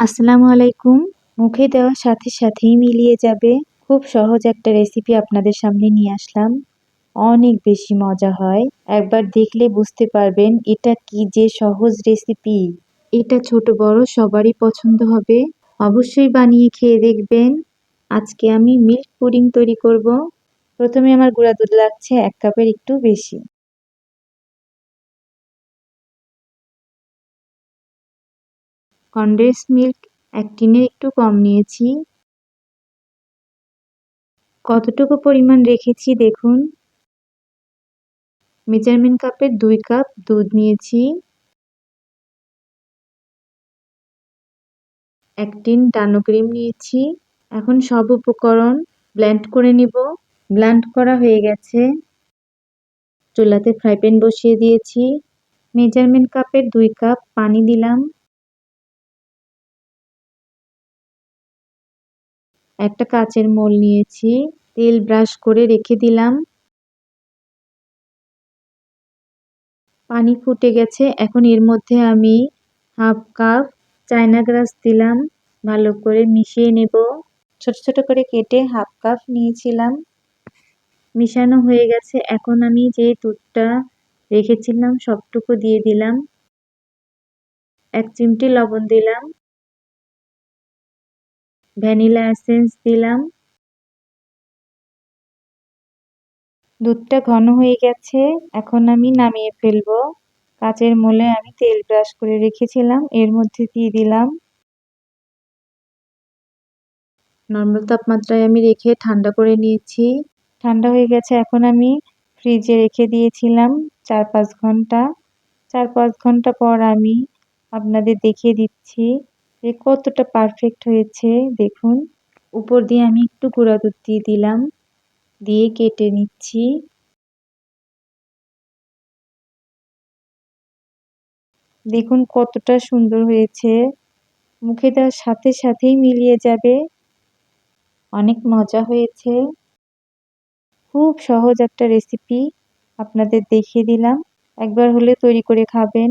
আসসালামু আলাইকুম। মুখে দেওয়ার সাথে সাথেই মিলিয়ে যাবে। খুব সহজ একটা রেসিপি আপনাদের সামনে নিয়ে আসলাম। অনেক বেশি মজা হয়। একবার দেখলে বুঝতে পারবেন এটা কি যে সহজ রেসিপি এটা ছোট বড় সবারই পছন্দ হবে। অবশ্যই বানিয়ে খেয়ে দেখবেন। আজকে আমি মিল্ক পুডিং তৈরি করব। প্রথমে আমার গুঁড়া দুধ লাগছে এক কাপের একটু বেশি। কনডেন্স মিল্ক এক টিনের একটু কম নিয়েছি। কতটুকু পরিমাণ রেখেছি দেখুন। মেজারমেন্ট কাপের দুই কাপ দুধ নিয়েছি। এক টিন ডানো ক্রিম নিয়েছি। এখন সব উপকরণ ব্ল্যান্ড করে নিব। ব্লেন্ড করা হয়ে গেছে। চুলাতে ফ্রাই প্যান বসিয়ে দিয়েছি। মেজারমেন্ট কাপের দুই কাপ পানি দিলাম। একটা কাচের মোল নিয়েছি, তেল ব্রাশ করে রেখে দিলাম। পানি ফুটে গেছে, এখন এর মধ্যে আমি হাফ কাপ চায়না গ্রাস দিলাম, ভালো করে মিশিয়ে নেব। ছোট ছোট করে কেটে হাফ কাপ নিয়েছিলাম। মিশানো হয়ে গেছে, এখন আমি যে দুধটা রেখেছিলাম সবটুকু দিয়ে দিলাম। এক চিমটি লবণ দিলাম। ভ্যানিলা এসেন্স দিলাম। দুধটা ঘন হয়ে গেছে এখন আমি নামিয়ে ফেলব। কাচের মোলে আমি তেল ব্রাশ করে রেখেছিলাম এর মধ্যে দিয়ে দিলাম। নর্মাল তাপমাত্রায় আমি রেখে ঠান্ডা করে নিয়েছি। ঠান্ডা হয়ে গেছে এখন আমি ফ্রিজে রেখে দিয়েছিলাম চার পাঁচ ঘণ্টা। চার পাঁচ ঘণ্টা পর আমি আপনাদের দেখিয়ে দিচ্ছি। যে কতটা পারফেক্ট হয়েছে, দেখুন। উপর দিয়ে আমি একটু গুঁড়া দুধ দিয়ে দিলাম, দিয়ে কেটে নিচ্ছি। দেখুন কতটা সুন্দর হয়েছে। মুখে দেওয়ার সাথে সাথেই মিলিয়ে যাবে। অনেক মজা হয়েছে। খুব সহজ একটা রেসিপি আপনাদের দেখিয়ে দিলাম। একবার হলে তৈরি করে খাবেন।